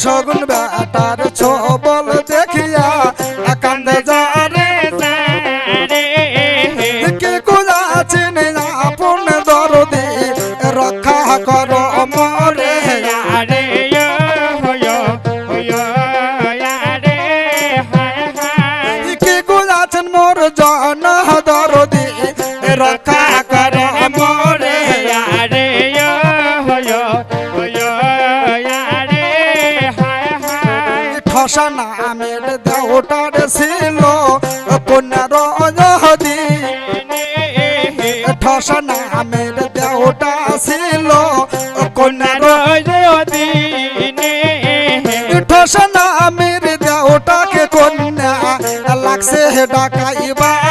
শগুন better ছবল দেখিয়া কান্দে যা রে কে কুলাছেন আপন দরদি রক্ষা কর মরে কে কুলাছেন মোর জন দরদি রক্ষা ঠসা নামের দেওটার ছিল পনেরো যদি। ঠসা নামের দেওটা ছিল পনেরো দেওটাকে কন্যা লাগছে ডাকাইবারে